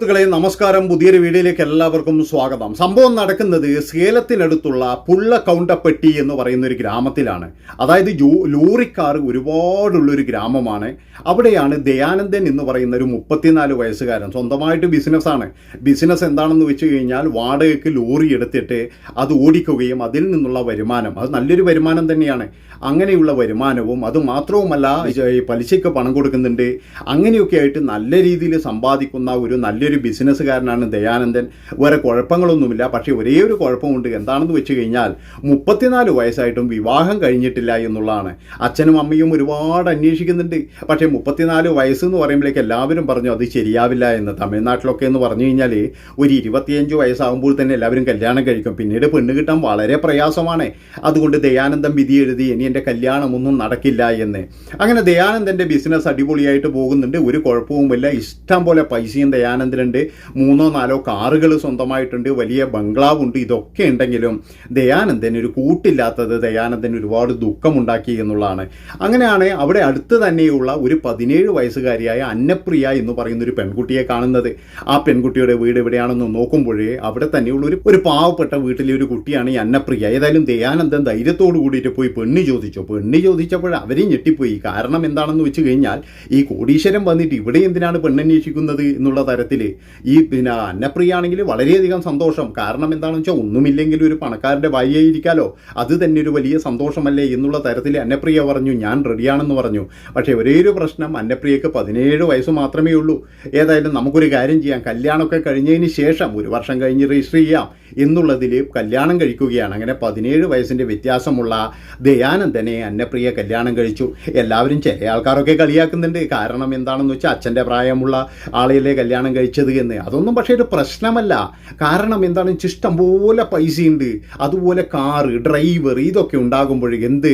സുഹൃത്തുക്കളെ നമസ്കാരം. പുതിയൊരു വീഡിയോയിലേക്ക് എല്ലാവർക്കും സ്വാഗതം. സംഭവം നടക്കുന്നത് സേലത്തിനടുത്തുള്ള പുള്ള കൗണ്ടപ്പെട്ടി എന്ന് പറയുന്ന ഒരു ഗ്രാമത്തിലാണ്. അതായത് ലോറിക്കാർ ഒരുപാടുള്ളൊരു ഗ്രാമമാണ്. അവിടെയാണ് ദയാനന്ദൻ എന്ന് പറയുന്ന ഒരു മുപ്പത്തിനാല് വയസ്സുകാരൻ. സ്വന്തമായിട്ട് ബിസിനസ്സാണ്. ബിസിനസ് എന്താണെന്ന് വെച്ച് കഴിഞ്ഞാൽ വാടകയ്ക്ക് ലോറി എടുത്തിട്ട് അത് ഓടിക്കുകയും അതിൽ നിന്നുള്ള വരുമാനം. അത് നല്ലൊരു വരുമാനം തന്നെയാണ്. അങ്ങനെയുള്ള വരുമാനവും അതുമാത്രവുമല്ല ഈ പലിശയ്ക്ക് പണം കൊടുക്കുന്നുണ്ട്. അങ്ങനെയൊക്കെ ആയിട്ട് നല്ല രീതിയിൽ സമ്പാദിക്കുന്ന ഒരു നല്ലൊരു ബിസിനസ്സുകാരനാണ് ദയാനന്ദൻ. വേറെ കുഴപ്പങ്ങളൊന്നുമില്ല. പക്ഷേ ഒരേ ഒരു കുഴപ്പമുണ്ട്. എന്താണെന്ന് വെച്ച് കഴിഞ്ഞാൽ മുപ്പത്തിനാല് വയസ്സായിട്ടും വിവാഹം കഴിഞ്ഞിട്ടില്ല എന്നുള്ളതാണ്. അച്ഛനും അമ്മയും ഒരുപാട് അന്വേഷിക്കുന്നുണ്ട്. പക്ഷേ മുപ്പത്തിനാല് വയസ്സ് എന്ന് പറയുമ്പോഴേക്ക് എല്ലാവരും പറഞ്ഞു അത് ശരിയാവില്ല എന്ന്. തമിഴ്നാട്ടിലൊക്കെ എന്ന് പറഞ്ഞു കഴിഞ്ഞാൽ ഒരു ഇരുപത്തിയഞ്ച് വയസ്സാകുമ്പോൾ തന്നെ എല്ലാവരും കല്യാണം കഴിക്കും. പിന്നീട് പെണ്ണ് കിട്ടാൻ വളരെ പ്രയാസമാണ്. അതുകൊണ്ട് ദയാനന്ദം വിധി എഴുതി ഇനി എന്റെ കല്യാണമൊന്നും നടക്കില്ല എന്ന്. അങ്ങനെ ദയാനന്ദന്റെ ബിസിനസ് അടിപൊളിയായിട്ട് പോകുന്നുണ്ട്. ഒരു കുഴപ്പവുമില്ല. ഇഷ്ടം പോലെ പൈസയും ദയാനന്ദനുണ്ട്. മൂന്നോ നാലോ കാറുകൾ സ്വന്തമായിട്ടുണ്ട്. വലിയ ബംഗ്ലാവുണ്ട്. ഇതൊക്കെ ഉണ്ടെങ്കിലും ദയാനന്ദൻ ഒരു കൂട്ടില്ലാത്തത് ദയാനന്ദൻ ഒരുപാട് ദുഃഖമുണ്ടാക്കി എന്നുള്ളതാണ്. അങ്ങനെയാണ് അവിടെ അടുത്ത് തന്നെയുള്ള ഒരു പതിനേഴ് വയസ്സുകാരിയായ അന്നപ്രിയ എന്ന് പറയുന്ന ഒരു പെൺകുട്ടിയെ കാണുന്നത്. ആ പെൺകുട്ടിയുടെ വീട് എവിടെയാണെന്ന് നോക്കുമ്പോഴേ അവിടെ തന്നെയുള്ള ഒരു ഒരു പാവപ്പെട്ട വീട്ടിലെ ഒരു കുട്ടിയാണ് ഈ അന്നപ്രിയ. ഏതായാലും ദയാനന്ദൻ ധൈര്യത്തോടു കൂടിയിട്ട് പോയി പെണ്ണ് ചോദിച്ചു പെണ്ണ് ചോദിച്ചപ്പോൾ അവരെയും ഞെട്ടിപ്പോയി. കാരണം എന്താണെന്ന് വെച്ച് കഴിഞ്ഞാൽ ഈ കോടീശ്വരം വന്നിട്ട് ഇവിടെ എന്തിനാണ് പെണ്ണന്വേഷിക്കുന്നത് എന്നുള്ള തരത്തിൽ ഈ പിന്നെ അന്നപ്രിയ ആണെങ്കിൽ വളരെയധികം സന്തോഷം. കാരണം എന്താണെന്ന് വെച്ചാൽ ഒന്നുമില്ലെങ്കിലും ഒരു പണക്കാരന്റെ ഭാര്യയായിരിക്കാലോ. അത് തന്നെ ഒരു വലിയ സന്തോഷമല്ലേ എന്നുള്ള തരത്തിൽ അന്നപ്രിയ പറഞ്ഞു. ഞാൻ റെഡിയാണെന്ന് പറഞ്ഞു. പക്ഷേ ഒരേ ഒരു പ്രശ്നം അന്നപ്രിയക്ക് പതിനേഴ് വയസ്സ് മാത്രമേ ഉള്ളൂ. ഏതായാലും നമുക്കൊരു കാര്യം ചെയ്യാം. കല്യാണമൊക്കെ കഴിഞ്ഞതിന് ശേഷം ഒരു വർഷം കഴിഞ്ഞ് രജിസ്റ്റർ ചെയ്യാം. എന്നുള്ളതിൽ കല്യാണം കഴിക്കുകയാണ്. അങ്ങനെ പതിനേഴ് വയസ്സിന്റെ വ്യത്യാസമുള്ള ദയാനന്ദനെ അന്നപ്രിയ കല്യാണം കഴിച്ചു. എല്ലാവരും ചില ആൾക്കാരൊക്കെ കളിയാക്കുന്നുണ്ട്. കാരണം എന്താണെന്ന് വെച്ചാൽ അച്ഛന്റെ പ്രായമുള്ള ആളെയല്ലേ കല്യാണം കഴിച്ചത് എന്ന്. അതൊന്നും പക്ഷേ ഒരു പ്രശ്നമല്ല. കാരണം എന്താണെന്ന് വെച്ചാൽ ഇഷ്ടംപോലെ പൈസയുണ്ട്. അതുപോലെ കാറ് ഡ്രൈവർ ഇതൊക്കെ ഉണ്ടാകുമ്പോൾ എന്ത്?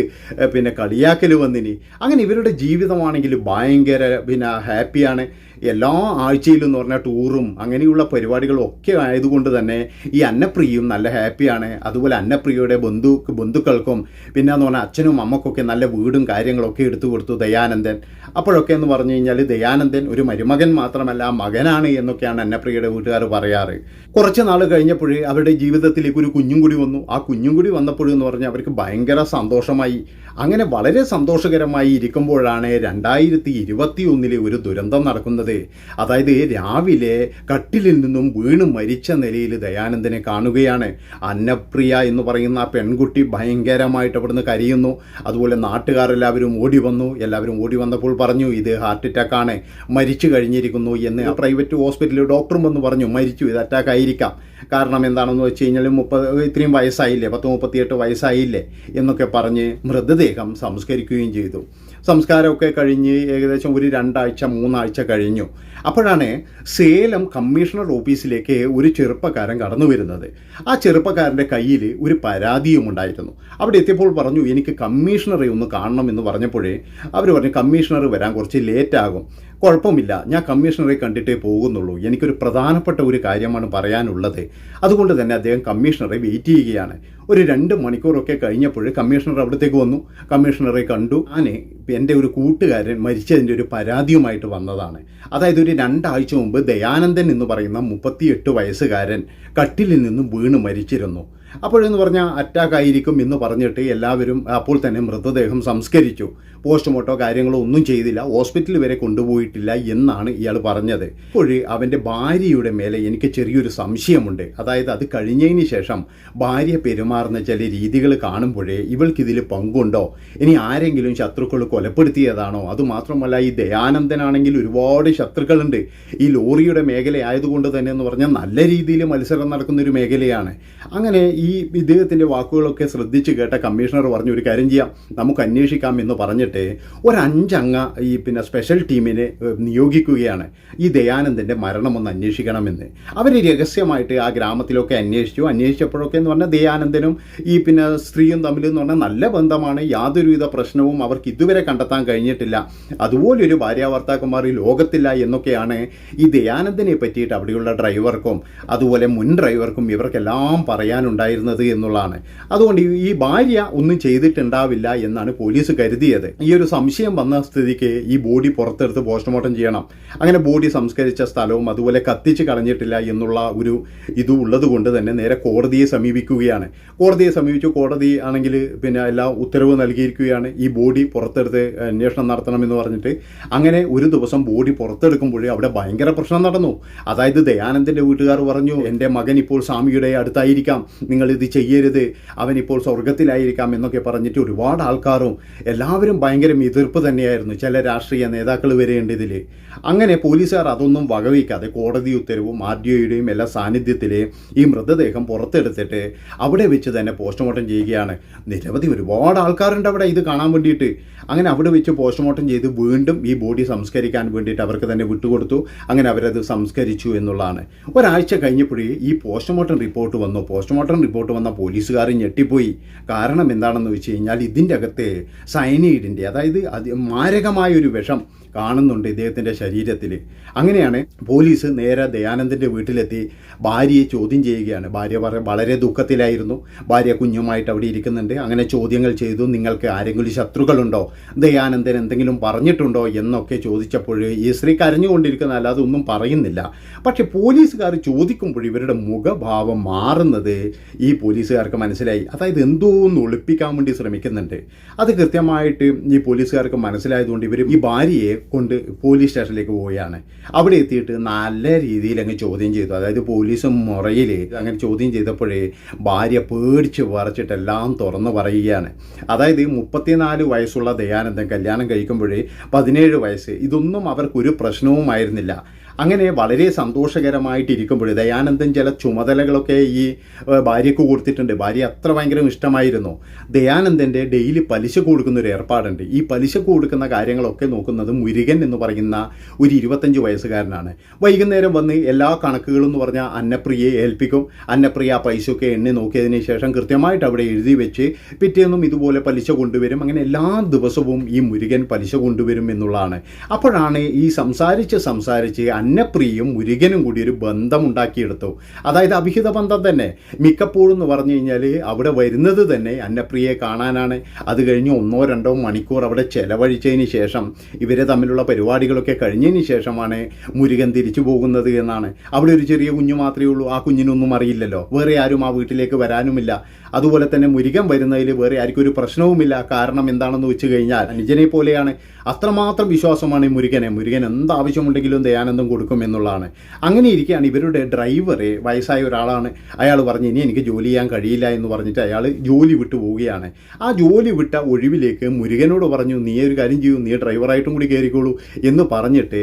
പിന്നെ കളിയാക്കൽ വന്നിനി. അങ്ങനെ ഇവരുടെ ജീവിതമാണെങ്കിൽ ഭയങ്കര പിന്നെ ഹാപ്പിയാണ്. എല്ലാ ആഴ്ചയിലും എന്ന് പറഞ്ഞാൽ ടൂറും അങ്ങനെയുള്ള പരിപാടികളും ഒക്കെ ആയതുകൊണ്ട് തന്നെ ഈ അന്നപ്രിയയും നല്ല ഹാപ്പിയാണ്. അതുപോലെ അന്നപ്രിയയുടെ ബന്ധു ബന്ധുക്കൾക്കും പിന്നെ എന്ന് പറഞ്ഞാൽ അച്ഛനും അമ്മക്കൊക്കെ നല്ല വീടും കാര്യങ്ങളൊക്കെ എടുത്തു കൊടുത്തു ദയാനന്ദൻ. അപ്പോഴൊക്കെ എന്ന് പറഞ്ഞു കഴിഞ്ഞാൽ ദയാനന്ദൻ ഒരു മരുമകൻ മാത്രമല്ല മകനാണ് എന്നൊക്കെയാണ് അന്നപ്രിയയുടെ വീട്ടുകാർ പറയാറ്. കുറച്ച് നാൾ കഴിഞ്ഞപ്പോഴേ അവരുടെ ജീവിതത്തിലേക്ക് ഒരു കുഞ്ഞും കൂടി വന്നു. ആ കുഞ്ഞും കൂടി വന്നപ്പോഴെന്ന് പറഞ്ഞാൽ അവർക്ക് ഭയങ്കര സന്തോഷമായി. അങ്ങനെ വളരെ സന്തോഷകരമായി ഇരിക്കുമ്പോഴാണ് രണ്ടായിരത്തി ഇരുപത്തി ഒന്നിലെ ഒരു ദുരന്തം നടക്കുന്നത്. അതായത് രാവിലെ കട്ടിലിൽ നിന്നും വീണ് മരിച്ച നിലയിൽ ദയാനന്ദനെ കാണുകയാണ്. അന്നപ്രിയ എന്ന് പറയുന്ന ആ പെൺകുട്ടി ഭയങ്കരമായിട്ട് അവിടുന്ന് കരയുന്നു. അതുപോലെ നാട്ടുകാരെല്ലാവരും ഓടി വന്നു. എല്ലാവരും ഓടി വന്നപ്പോൾ പറഞ്ഞു ഇത് ഹാർട്ട് അറ്റാക്കാണ്. മരിച്ചു കഴിഞ്ഞിരിക്കുന്നു എന്ന് പ്രൈവറ്റ് ഹോസ്പിറ്റലിൽ ഡോക്ടറും വന്ന് പറഞ്ഞു മരിച്ചു ഇത് അറ്റാക്ക് ആയിരിക്കാം. കാരണം എന്താണെന്ന് വെച്ച് കഴിഞ്ഞാൽ മുപ്പത് ഇത്രയും വയസ്സായില്ലേ? പത്ത് മുപ്പത്തിയെട്ട് വയസ്സായില്ലേ? എന്നൊക്കെ പറഞ്ഞ് മൃതദേഹം സംസ്കരിക്കുകയും ചെയ്തു. സംസ്കാരമൊക്കെ കഴിഞ്ഞ് ഏകദേശം ഒരു രണ്ടാഴ്ച മൂന്നാഴ്ച കഴിഞ്ഞു. അപ്പോഴാണ് സേലം കമ്മീഷണർ ഓഫീസിലേക്ക് ഒരു ചെറുപ്പക്കാരൻ കടന്നു വരുന്നത്. ആ ചെറുപ്പക്കാരന്റെ കയ്യിൽ ഒരു പരാതിയും ഉണ്ടായിരുന്നു. അവിടെ എത്തിയപ്പോൾ പറഞ്ഞു എനിക്ക് കമ്മീഷണറെ ഒന്ന് കാണണം എന്ന് പറഞ്ഞപ്പോഴേ അവർ പറഞ്ഞു കമ്മീഷണർ വരാൻ കുറച്ച് ലേറ്റ് ആകും കുഴപ്പമില്ല. ഞാൻ കമ്മീഷണറെ കണ്ടിട്ടേ പോകുന്നുള്ളൂ. എനിക്കൊരു പ്രധാനപ്പെട്ട ഒരു കാര്യമാണ് പറയാനുള്ളത്. അതുകൊണ്ട് തന്നെ അദ്ദേഹം കമ്മീഷണറെ വെയിറ്റ് ചെയ്യുകയാണ്. ഒരു രണ്ട് മണിക്കൂറൊക്കെ കഴിഞ്ഞപ്പോൾ കമ്മീഷണർ അവിടത്തേക്ക് വന്നു. കമ്മീഷണറെ കണ്ടു. ഞാൻ എന്റെ ഒരു കൂട്ടുകാരൻ മരിച്ചതിന്റെ ഒരു പരാതിയുമായിട്ട് വന്നതാണ്. അതായത് ഒരു രണ്ടാഴ്ച മുമ്പ് ദയാനന്ദൻ എന്ന് പറയുന്ന മുപ്പത്തിയെട്ട് വയസ്സുകാരൻ കട്ടിലിൽ നിന്നും വീണ് മരിച്ചിരുന്നു. അപ്പോഴെന്ന് പറഞ്ഞാൽ അറ്റാക്ക് ആയിരിക്കും എന്ന് പറഞ്ഞിട്ട് എല്ലാവരും അപ്പോൾ തന്നെ മൃതദേഹം സംസ്കരിച്ചു. പോസ്റ്റ്മോർട്ടോ കാര്യങ്ങളോ ഒന്നും ചെയ്തില്ല. ഹോസ്പിറ്റലിൽ വരെ കൊണ്ടുപോയിട്ടില്ല എന്നാണ് ഇയാൾ പറഞ്ഞത്. അപ്പോൾ അവന്റെ ഭാര്യയുടെ മേലെ എനിക്ക് ചെറിയൊരു സംശയമുണ്ട്. അതായത് അത് കഴിഞ്ഞതിന് ശേഷം ഭാര്യ പെരുമാറുന്ന ചില രീതികൾ കാണുമ്പോഴേ ഇവൾക്കിതിൽ പങ്കുണ്ടോ? ഇനി ആരെങ്കിലും ശത്രുക്കൾ കൊലപ്പെടുത്തിയതാണോ? അതുമാത്രമല്ല ഈ ദയാനന്ദനാണെങ്കിൽ ഒരുപാട് ശത്രുക്കളുണ്ട്. ഈ ലോറിയുടെ മേഖല ആയതുകൊണ്ട് തന്നെ എന്ന് പറഞ്ഞാൽ നല്ല രീതിയിൽ മത്സരം നടക്കുന്ന ഒരു മേഖലയാണ്. അങ്ങനെ ഈ ഇദ്ദേഹത്തിന്റെ വാക്കുകളൊക്കെ ശ്രദ്ധിച്ച് കേട്ട കമ്മീഷണർ പറഞ്ഞു ഒരു കാര്യം ചെയ്യാം നമുക്ക് അന്വേഷിക്കാം എന്ന് പറഞ്ഞിട്ട് ഒരു അഞ്ചംഗ ഈ പിന്നെ സ്പെഷ്യൽ ടീമിനെ നിയോഗിക്കുകയാണ്. ഈ ദയാനന്ദന്റെ മരണം ഒന്ന് അന്വേഷിക്കണമെന്ന്. അവർ രഹസ്യമായിട്ട് ആ ഗ്രാമത്തിലൊക്കെ അന്വേഷിച്ചു. അന്വേഷിച്ചപ്പോഴൊക്കെ എന്ന് പറഞ്ഞാൽ ദയാനന്ദനും ഈ പിന്നെ സ്ത്രീയും തമ്മിൽ എന്ന് പറഞ്ഞാൽ നല്ല ബന്ധമാണ്. യാതൊരുവിധ പ്രശ്നവും അവർക്ക് ഇതുവരെ കണ്ടെത്താൻ കഴിഞ്ഞിട്ടില്ല. അതുപോലൊരു ഭാര്യാഭർത്താക്കന്മാർ ഈ ലോകത്തില്ല എന്നൊക്കെയാണ് ഈ ദയാനന്ദനെ പറ്റിയിട്ട് അവിടെയുള്ള ഡ്രൈവർക്കും അതുപോലെ മുൻ ഡ്രൈവർക്കും ഇവർക്കെല്ലാം പറയാനുണ്ടായിരുന്നത് എന്നുള്ളതാണ്. അതുകൊണ്ട് ഈ- ഭാര്യ ഒന്നും ചെയ്തിട്ടുണ്ടാവില്ല എന്നാണ് പോലീസ് കരുതിയത്. ഈ ഒരു സംശയം വന്ന സ്ഥിതിക്ക് ഈ ബോഡി പുറത്തെടുത്ത് പോസ്റ്റ്മോർട്ടം ചെയ്യണം. അങ്ങനെ ബോഡി സംസ്കരിച്ച സ്ഥലവും അതുപോലെ കത്തിച്ച് കളഞ്ഞിട്ടില്ല എന്നുള്ള ഒരു ഇത് ഉള്ളത് കൊണ്ട് തന്നെ നേരെ കോടതിയെ സമീപിക്കുകയാണ്. കോടതിയെ സമീപിച്ചു. കോടതി ആണെങ്കിൽ പിന്നെ എല്ലാ ഉത്തരവ് നൽകിയിരിക്കുകയാണ്. ഈ ബോഡി പുറത്തെടുത്ത് അന്വേഷണം നടത്തണം എന്ന് പറഞ്ഞിട്ട്. അങ്ങനെ ഒരു ദിവസം ബോഡി പുറത്തെടുക്കുമ്പോൾ അവിടെ ഭയങ്കര പ്രശ്നം നടന്നു. അതായത് ദയാനന്ദന്റെ വീട്ടുകാർ പറഞ്ഞു എന്റെ മകൻ ഇപ്പോൾ സ്വാമിയുടെ അടുത്തായിരിക്കാം. നിങ്ങൾ ഇത് ചെയ്യരുത്. അവനിപ്പോൾ സ്വർഗത്തിലായിരിക്കാം എന്നൊക്കെ പറഞ്ഞിട്ട് ഒരുപാട് ആൾക്കാരും എല്ലാവരും ഭയങ്കര എതിർപ്പ് തന്നെയായിരുന്നു ചില രാഷ്ട്രീയ നേതാക്കൾ വരെയുണ്ട് ഇതിൽ അങ്ങനെ പോലീസുകാർ അതൊന്നും വകവയ്ക്കാതെ കോടതി ഉത്തരവും ആർ ഡി ഒയുടെയും എല്ലാ സാന്നിധ്യത്തിൽ ഈ മൃതദേഹം പുറത്തെടുത്തിട്ട് അവിടെ വെച്ച് തന്നെ പോസ്റ്റ്മോർട്ടം ചെയ്യുകയാണ്. നിരവധി ഒരുപാട് ആൾക്കാരുണ്ട് അവിടെ ഇത് കാണാൻ വേണ്ടിയിട്ട്. അങ്ങനെ അവിടെ വെച്ച് പോസ്റ്റ്മോർട്ടം ചെയ്ത് വീണ്ടും ഈ ബോഡി സംസ്കരിക്കാൻ വേണ്ടിയിട്ട് അവർക്ക് തന്നെ വിട്ടുകൊടുത്തു. അങ്ങനെ അവരത് സംസ്കരിച്ചു എന്നുള്ളതാണ്. ഒരാഴ്ച കഴിഞ്ഞപ്പോഴേ ഈ പോസ്റ്റ്മോർട്ടം റിപ്പോർട്ട് വന്നു. പോസ്റ്റ്മോർട്ടം റിപ്പോർട്ട് വന്ന പോലീസുകാർ ഞെട്ടിപ്പോയി. കാരണം എന്താണെന്ന് വെച്ച് കഴിഞ്ഞാൽ ഇതിന്റെ അകത്ത് സൈനൈഡിന്റെ അതായത് അത് മാരകമായൊരു വിഷം കാണുന്നുണ്ട് ഇദ്ദേഹത്തിന്റെ ശരീരത്തിൽ. അങ്ങനെയാണ് പോലീസ് നേരെ ദയാനന്ദന്റെ വീട്ടിലെത്തി ഭാര്യയെ ചോദ്യം ചെയ്യുകയാണ്. ഭാര്യ പറ വളരെ ദുഃഖത്തിലായിരുന്നു. ഭാര്യ കുഞ്ഞുമായിട്ട് അവിടെ ഇരിക്കുന്നുണ്ട്. അങ്ങനെ ചോദ്യങ്ങൾ ചെയ്തു. നിങ്ങൾക്ക് ആരെങ്കിലും ശത്രുക്കളുണ്ടോ? ദയാനന്ദൻ എന്തെങ്കിലും പറഞ്ഞിട്ടുണ്ടോ? എന്നൊക്കെ ചോദിച്ചപ്പോൾ ഈ സ്ത്രീ കരഞ്ഞുകൊണ്ടിരിക്കുന്ന. അല്ലാതെ ഒന്നും പറയുന്നില്ല. പക്ഷേ പോലീസുകാർ ചോദിക്കുമ്പോൾ ഇവരുടെ മുഖഭാവം മാറുന്നത് ഈ പോലീസുകാർക്ക് മനസ്സിലായി. അതായത് എന്തോ ഒന്ന് ഒളിപ്പിക്കാൻ വേണ്ടി ശ്രമിക്കുന്നുണ്ട്. അത് കൃത്യമായിട്ട് ഈ പോലീസുകാർക്ക് മനസ്സിലായതുകൊണ്ട് ഇവർ ഈ ഭാര്യയെ കൊണ്ട് പോലീസ് സ്റ്റേഷനിലേക്ക് പോവുകയാണ്. അവിടെ എത്തിയിട്ട് നല്ല രീതിയിൽ അങ്ങ് ചോദ്യം ചെയ്തു. അതായത് പോലീസ് മുറയിൽ അങ്ങനെ ചോദ്യം ചെയ്തപ്പോഴേ ഭാര്യ പേടിച്ച് വറച്ചിട്ട് എല്ലാം തുറന്നു പറയുകയാണ്. അതായത് മുപ്പത്തിനാല് വയസ്സുള്ള ദയാനന്ദൻ കല്യാണം കഴിക്കുമ്പോഴേ പതിനേഴ് വയസ്സ്. ഇതൊന്നും അവർക്കൊരു പ്രശ്നവുമായിരുന്നില്ല. അങ്ങനെ വളരെ സന്തോഷകരമായിട്ടിരിക്കുമ്പോൾ ദയാനന്ദൻ ചില ചുമതലകളൊക്കെ ഈ ഭാര്യയ്ക്ക് കൊടുത്തിട്ടുണ്ട്. ഭാര്യ അത്ര ഭയങ്കര ഇഷ്ടമായിരുന്നു. ദയാനന്ദന്റെ ഡെയിലി പലിശ കൊടുക്കുന്ന ഒരു ഏർപ്പാടുണ്ട്. ഈ പലിശ കൊടുക്കുന്ന കാര്യങ്ങളൊക്കെ നോക്കുന്നത് മുരുകൻ എന്ന് പറയുന്ന ഒരു ഇരുപത്തഞ്ച് വയസ്സുകാരനാണ്. വൈകുന്നേരം വന്ന് എല്ലാ കണക്കുകളും എന്ന് പറഞ്ഞാൽ അന്നപ്രിയയെ ഏൽപ്പിക്കും. അന്നപ്രിയ ആ പൈസയൊക്കെ എണ്ണി നോക്കിയതിന് ശേഷം കൃത്യമായിട്ട് അവിടെ എഴുതി വെച്ച് പിറ്റേന്നും ഇതുപോലെ പലിശ കൊണ്ടുവരും. അങ്ങനെ എല്ലാ ദിവസവും ഈ മുരുകൻ പലിശ കൊണ്ടുവരും എന്നുള്ളതാണ്. അപ്പോഴാണ് ഈ സംസാരിച്ച് സംസാരിച്ച് അന്നപ്രിയയും മുരുകനും കൂടി ഒരു ബന്ധമുണ്ടാക്കിയെടുത്തു. അതായത് അഭിഹിത ബന്ധം തന്നെ. മിക്കപ്പോഴും എന്ന് പറഞ്ഞു കഴിഞ്ഞാൽ അവിടെ വരുന്നത് തന്നെ അന്നപ്രിയയെ കാണാനാണ്. അത് കഴിഞ്ഞ് ഒന്നോ രണ്ടോ മണിക്കൂർ അവിടെ ചെലവഴിച്ചതിന് ശേഷം ഇവരെ തമ്മിലുള്ള പരിപാടികളൊക്കെ കഴിഞ്ഞതിന് ശേഷമാണ് മുരുകൻ തിരിച്ചു പോകുന്നത് എന്നാണ്. അവിടെ ഒരു ചെറിയ കുഞ്ഞു മാത്രമേ ഉള്ളൂ. ആ കുഞ്ഞിനൊന്നും അറിയില്ലല്ലോ. വേറെ ആരും ആ വീട്ടിലേക്ക് വരാനുമില്ല. അതുപോലെ തന്നെ മുരുകൻ വരുന്നതിൽ വേറെ ആർക്കും ഒരു പ്രശ്നവുമില്ല. കാരണം എന്താണെന്ന് വെച്ച് കഴിഞ്ഞാൽ അനുജനെ പോലെയാണ് അത്രമാത്രം വിശ്വാസമാണ് ഈ മുരുകനെ. മുരുകൻ എന്താവശ്യമുണ്ടെങ്കിലും ദയാനന്ദം കൊടുക്കും എന്നുള്ളതാണ്. അങ്ങനെ ഇരിക്കുകയാണ് ഇവരുടെ ഡ്രൈവറെ വയസ്സായ ഒരാളാണ്. അയാൾ പറഞ്ഞ് ഇനി എനിക്ക് ജോലി ചെയ്യാൻ കഴിയില്ല എന്ന് പറഞ്ഞിട്ട് അയാൾ ജോലി വിട്ടു പോവുകയാണ്. ആ ജോലി വിട്ട ഒഴിവിലേക്ക് മുരുകനോട് പറഞ്ഞു നീ ഒരു കാര്യം ചെയ്യൂ നീ ഡ്രൈവറായിട്ടും കൂടി കയറിക്കോളൂ എന്ന് പറഞ്ഞിട്ട്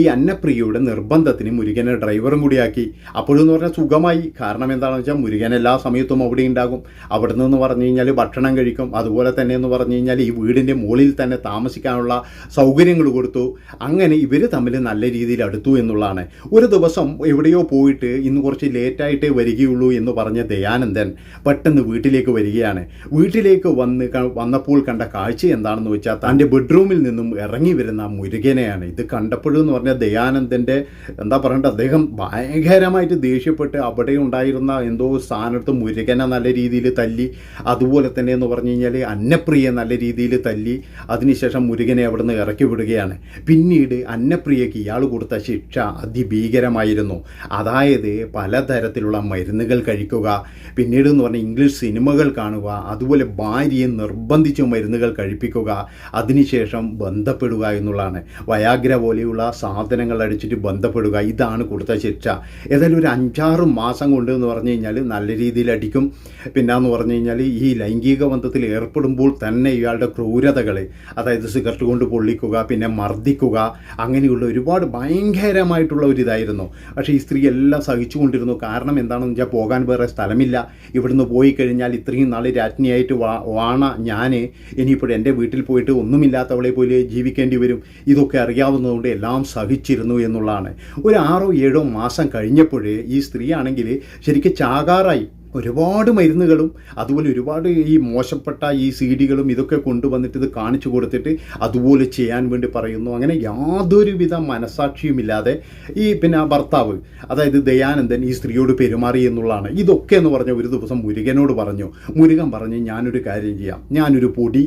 ഈ അന്നപ്രിയയുടെ നിർബന്ധത്തിന് മുരുകനെ ഡ്രൈവറും കൂടിയാക്കി. അപ്പോഴെന്ന് പറഞ്ഞാൽ സുഖമായി. കാരണം എന്താണെന്ന് വെച്ചാൽ മുരുകൻ എല്ലാ സമയത്തും അവിടെ ഉണ്ടാകും. അവിടെ നിന്ന് പറഞ്ഞു കഴിഞ്ഞാൽ ഭക്ഷണം കഴിക്കും. അതുപോലെ തന്നെ എന്ന് പറഞ്ഞു കഴിഞ്ഞാൽ ഈ വീടിന്റെ മുകളിൽ തന്നെ താമസിക്കാനുള്ള സൗകര്യങ്ങൾ കൊടുത്തു. അങ്ങനെ ഇവർ തമ്മിൽ നല്ല രീതിയിൽ അടുത്തു എന്നുള്ളതാണ്. ഒരു ദിവസം എവിടെയോ പോയിട്ട് ഇന്ന് കുറച്ച് ലേറ്റായിട്ടേ വരികയുള്ളൂ എന്ന് പറഞ്ഞ ദയാനന്ദൻ പെട്ടെന്ന് വീട്ടിലേക്ക് വരികയാണ്. വീട്ടിലേക്ക് വന്ന് വന്നപ്പോൾ കണ്ട കാഴ്ച എന്താണെന്ന് വെച്ചാൽ തന്റെ ബെഡ്റൂമിൽ നിന്നും ഇറങ്ങി വരുന്ന മുരുകനെയാണ്. ഇത് കണ്ടപ്പോഴെന്ന് പറഞ്ഞാൽ ദയാനന്ദന്റെ എന്താ പറയണ്ട അദ്ദേഹം ഭയങ്കരമായിട്ട് ദേഷ്യപ്പെട്ട് അവിടെ ഉണ്ടായിരുന്ന എന്തോ സ്ഥാനത്ത് മുരുകനെ നല്ല രീതിയിൽ തല്ലി. അതുപോലെ തന്നെ എന്ന് പറഞ്ഞു കഴിഞ്ഞാൽ അന്നപ്രിയെ നല്ല രീതിയിൽ തല്ലി. അതിനുശേഷം മുരുകനെ അവിടുന്ന് ഇറക്കി വിടുകയാണ്. പിന്നീട് അന്നപ്രിയയ്ക്ക് ഇയാൾ കൊടുത്ത ശിക്ഷ അതിഭീകരമായിരുന്നു. അതായത് പലതരത്തിലുള്ള മരുന്നുകൾ കഴിക്കുക പിന്നീട് എന്ന് പറഞ്ഞാൽ ഇംഗ്ലീഷ് സിനിമകൾ കാണുക അതുപോലെ ഭാര്യയെ നിർബന്ധിച്ച് മരുന്നുകൾ കഴിപ്പിക്കുക അതിനുശേഷം ബന്ധപ്പെടുക എന്നുള്ളതാണ്. വയാഗ്ര പോലെയുള്ള സാധനങ്ങൾ അടിച്ചിട്ട് ബന്ധപ്പെടുക ഇതാണ് കൊടുത്ത ശിക്ഷ. ഏതായാലും ഒരു അഞ്ചാറ് മാസം കൊണ്ട് എന്ന് പറഞ്ഞു കഴിഞ്ഞാൽ നല്ല രീതിയിൽ അടിക്കും. പിന്നെ എന്ന് പറഞ്ഞു കഴിഞ്ഞാൽ ഈ ലൈംഗിക ബന്ധത്തിൽ ഏർപ്പെടുമ്പോൾ തന്നെ ഇയാളുടെ ക്രൂരതകൾ അതായത് സിഗരറ്റ് കൊണ്ട് പൊള്ളിക്കുക പിന്നെ മർദ്ദിക്കുക അങ്ങനെയുള്ള ഒരുപാട് ഭയങ്കരമായിട്ടുള്ള ഒരു ഇതായിരുന്നു. പക്ഷേ ഈ സ്ത്രീ എല്ലാം സഹിച്ചുകൊണ്ടിരുന്നു കാരണം എന്താണെന്ന് വെച്ചാൽ പോകാൻ വേറെ സ്ഥലമില്ല. ഇവിടുന്ന് പോയി കഴിഞ്ഞാൽ ഇത്രയും നാൾ രാജ്ഞിയായിട്ട് വാണ ഞാൻ ഇനിയിപ്പോൾ എന്റെ വീട്ടിൽ പോയിട്ട് ഒന്നുമില്ലാത്തവളെ പോലെ ജീവിക്കേണ്ടി വരും. ഇതൊക്കെ അറിയാവുന്നതുകൊണ്ട് എല്ലാം സഹിച്ചിരുന്നു എന്നുള്ളതാണ്. ഒരു ആറോ ഏഴോ മാസം കഴിഞ്ഞപ്പോഴേ ഈ സ്ത്രീയാണെങ്കിൽ ശരിക്കും ചാകാറായി. ഒരുപാട് മരുന്നുകളും അതുപോലെ ഒരുപാട് ഈ മോശപ്പെട്ട ഈ സി ഡികളും ഇതൊക്കെ കൊണ്ടുവന്നിട്ട് ഇത് കാണിച്ചു കൊടുത്തിട്ട് അതുപോലെ ചെയ്യാൻ വേണ്ടി പറയുന്നു. അങ്ങനെ യാതൊരുവിധ മനസാക്ഷിയുമില്ലാതെ ഈ പിന്നെ ഭർത്താവ് അതായത് ദയാനന്ദൻ ഈ സ്ത്രീയോട് പെരുമാറി എന്നുള്ളതാണ്. ഇതൊക്കെ എന്ന് പറഞ്ഞ ഒരു ദിവസം മുരുകനോട് പറഞ്ഞു. മുരുകൻ പറഞ്ഞ് ഞാനൊരു കാര്യം ചെയ്യാം. ഞാനൊരു പൊടി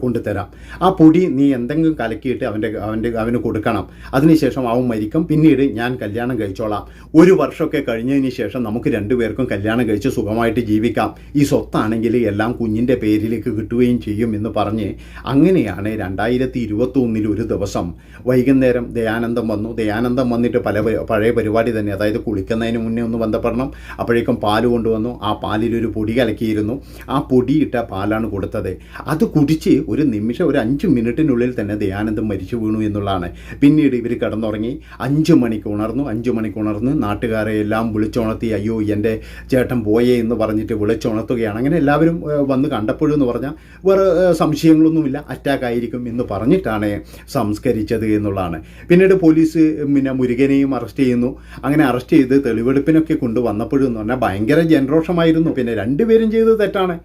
കൊണ്ടുതരാം. ആ പൊടി നീ എന്തെങ്കിലും കലക്കിയിട്ട് അവന്റെ അവന്റെ അവന് കൊടുക്കണം. അതിനുശേഷം അവൻ മരിക്കും. പിന്നീട് ഞാൻ കല്യാണം കഴിച്ചോളാം. ഒരു വർഷമൊക്കെ കഴിഞ്ഞതിന് ശേഷം നമുക്ക് രണ്ടുപേർക്കും കല്യാണം കഴിച്ച് സുഖമായിട്ട് ജീവിക്കാം. ഈ സ്വത്താണെങ്കിൽ എല്ലാം കുഞ്ഞിന്റെ പേരിലേക്ക് കിട്ടുകയും ചെയ്യും എന്ന് പറഞ്ഞ് അങ്ങനെയാണ് രണ്ടായിരത്തി ഇരുപത്തൊന്നിൽ ഒരു ദിവസം വൈകുന്നേരം ദയാനന്ദം വന്നു. ദയാനന്ദം വന്നിട്ട് പല പഴയ പരിപാടി തന്നെ. അതായത് കുളിക്കുന്നതിന് മുന്നേ ഒന്ന് ബന്ധപ്പെടണം. അപ്പോഴേക്കും പാൽ കൊണ്ടുവന്നു. ആ പാലിലൊരു പൊടി കലക്കിയിരുന്നു. ആ പൊടിയിട്ട പാലാണ് കൊടുത്തത്. അത് കുടിച്ച് ഒരു നിമിഷം ഒരു അഞ്ച് മിനിറ്റിനുള്ളിൽ തന്നെ ദയാനന്ദം മരിച്ചു വീണു എന്നുള്ളതാണ്. പിന്നീട് ഇവർ കിടന്നുറങ്ങി. അഞ്ച് മണിക്ക് ഉണർന്നു. അഞ്ച് മണിക്ക് ഉണർന്ന് നാട്ടുകാരെ എല്ലാം വിളിച്ചുണർത്തി അയ്യോ എന്റെ ചേട്ടൻ പോയേ എന്ന് പറഞ്ഞിട്ട് വിളിച്ചുണർത്തുകയാണ്. അങ്ങനെ എല്ലാവരും വന്ന് കണ്ടപ്പോഴെന്ന് പറഞ്ഞാൽ വേറെ സംശയങ്ങളൊന്നുമില്ല. അറ്റാക്ക് ആയിരിക്കും എന്ന് പറഞ്ഞിട്ടാണ് സംസ്കരിച്ചത് എന്നുള്ളതാണ്. പിന്നീട് പോലീസ് പിന്നെ മുരുകനെയും അറസ്റ്റ് ചെയ്യുന്നു. അങ്ങനെ അറസ്റ്റ് ചെയ്ത് തെളിവെടുപ്പിനൊക്കെ കൊണ്ടുവന്നപ്പോഴെന്ന് പറഞ്ഞാൽ ഭയങ്കര ജനരോഷമായിരുന്നു. പിന്നെ രണ്ടുപേരും ചെയ്തത് തെറ്റാണ്.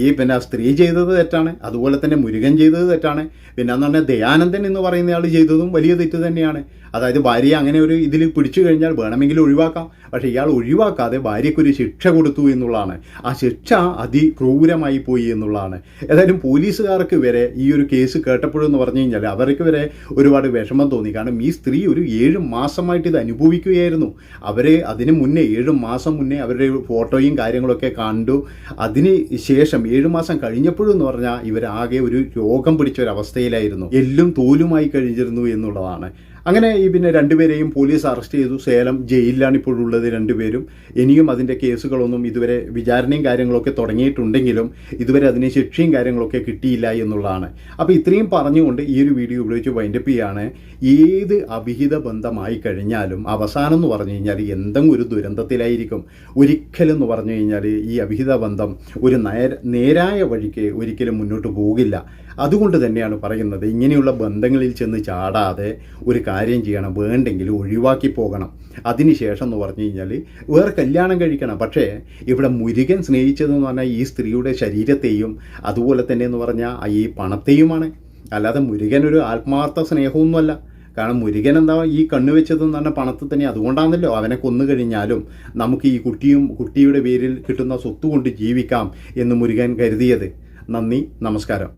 ഈ പിന്നെ സ്ത്രീ ചെയ്തത് തെറ്റാണ് അതുപോലെ തന്നെ മുരുകൻ ചെയ്തത് തെറ്റാണ്. പിന്നെ എന്ന് പറഞ്ഞാൽ ദയാനന്ദൻ എന്ന് പറയുന്ന ആൾ ചെയ്തതും വലിയ തെറ്റ് തന്നെയാണ്. അതായത് ഭാര്യ അങ്ങനെ ഒരു ഇതിൽ പിടിച്ചു കഴിഞ്ഞാൽ വേണമെങ്കിൽ ഒഴിവാക്കാം പക്ഷേ ഇയാൾ ഒഴിവാക്കാതെ ഭാര്യയ്ക്കൊരു ശിക്ഷ കൊടുത്തു എന്നുള്ളതാണ്. ആ ശിക്ഷ അതിക്രൂരമായി പോയി എന്നുള്ളതാണ്. ഏതായാലും പോലീസുകാർക്ക് വരെ ഈ ഒരു കേസ് കേട്ടപ്പോഴെന്ന് പറഞ്ഞു കഴിഞ്ഞാൽ അവർക്ക് വരെ ഒരുപാട് വിഷമം തോന്നി. കാരണം ഈ സ്ത്രീ ഒരു ഏഴ് മാസമായിട്ട് ഇത് അനുഭവിക്കുകയായിരുന്നു. അവരെ അതിന് മുന്നേ ഏഴ് മാസം മുന്നേ അവരുടെ ഫോട്ടോയും കാര്യങ്ങളൊക്കെ കണ്ടു. അതിന് ശേഷം ഏഴ് മാസം കഴിഞ്ഞപ്പോഴും എന്ന് പറഞ്ഞാൽ ഇവരാകെ ഒരു രോഗം പിടിച്ച ഒരു അവസ്ഥയിലായിരുന്നു. എല്ലും തോലുമായി കഴിഞ്ഞിരുന്നു എന്നുള്ളതാണ്. അങ്ങനെ ഈ പിന്നെ രണ്ടുപേരെയും പോലീസ് അറസ്റ്റ് ചെയ്തു. സേലം ജയിലിലാണ് ഇപ്പോഴുള്ളത് രണ്ടുപേരും. ഇനിയും അതിന്റെ കേസുകളൊന്നും ഇതുവരെ വിചാരണയും കാര്യങ്ങളൊക്കെ തുടങ്ങിയിട്ടുണ്ടെങ്കിലും ഇതുവരെ അതിന് ശിക്ഷയും കാര്യങ്ങളൊക്കെ കിട്ടിയില്ല എന്നുള്ളതാണ്. അപ്പോൾ ഇത്രയും പറഞ്ഞുകൊണ്ട് ഈ ഒരു വീഡിയോ ഉപയോഗിച്ച് വൈൻഡപ്പ് ചെയ്യാണ്. ഏത് അവിഹിത ബന്ധമായി കഴിഞ്ഞാലും അവസാനം എന്ന് പറഞ്ഞു കഴിഞ്ഞാൽ എന്തെങ്കിലും ഒരു ദുരന്തത്തിലായിരിക്കും. ഒരിക്കലും എന്ന് പറഞ്ഞു കഴിഞ്ഞാൽ ഈ അവിഹിത ബന്ധം ഒരു നേരായ വഴിക്ക് ഒരിക്കലും മുന്നോട്ട് പോകില്ല. അതുകൊണ്ട് തന്നെയാണ് പറയുന്നത് ഇങ്ങനെയുള്ള ബന്ധങ്ങളിൽ ചെന്ന് ചാടാതെ ഒരു കാര്യം ചെയ്യണം വേണ്ടെങ്കിൽ ഒഴിവാക്കി പോകണം. അതിനുശേഷം എന്ന് പറഞ്ഞു കഴിഞ്ഞാൽ വേറെ കല്യാണം കഴിക്കണം. പക്ഷേ ഇവിടെ മുരുകൻ സ്നേഹിച്ചതെന്ന് പറഞ്ഞാൽ ഈ സ്ത്രീയുടെ ശരീരത്തെയും അതുപോലെ തന്നെ എന്ന് പറഞ്ഞാൽ ഈ പണത്തെയുമാണ്. അല്ലാതെ മുരുകൻ ഒരു ആത്മാർത്ഥ സ്നേഹമൊന്നുമല്ല. കാരണം മുരുകൻ എന്താ ഈ കണ്ണു വെച്ചതെന്ന് പറഞ്ഞാൽ പണത്തിൽ തന്നെ അതുകൊണ്ടാണല്ലോ അവനെ കൊന്നു കഴിഞ്ഞാലും നമുക്ക് ഈ കുട്ടിയും കുട്ടിയുടെ പേരിൽ കിട്ടുന്ന സ്വത്ത് കൊണ്ട് ജീവിക്കാം എന്ന് മുരുകൻ കരുതിയത്. നന്ദി നമസ്കാരം.